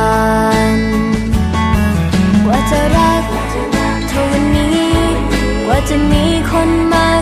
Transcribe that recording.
น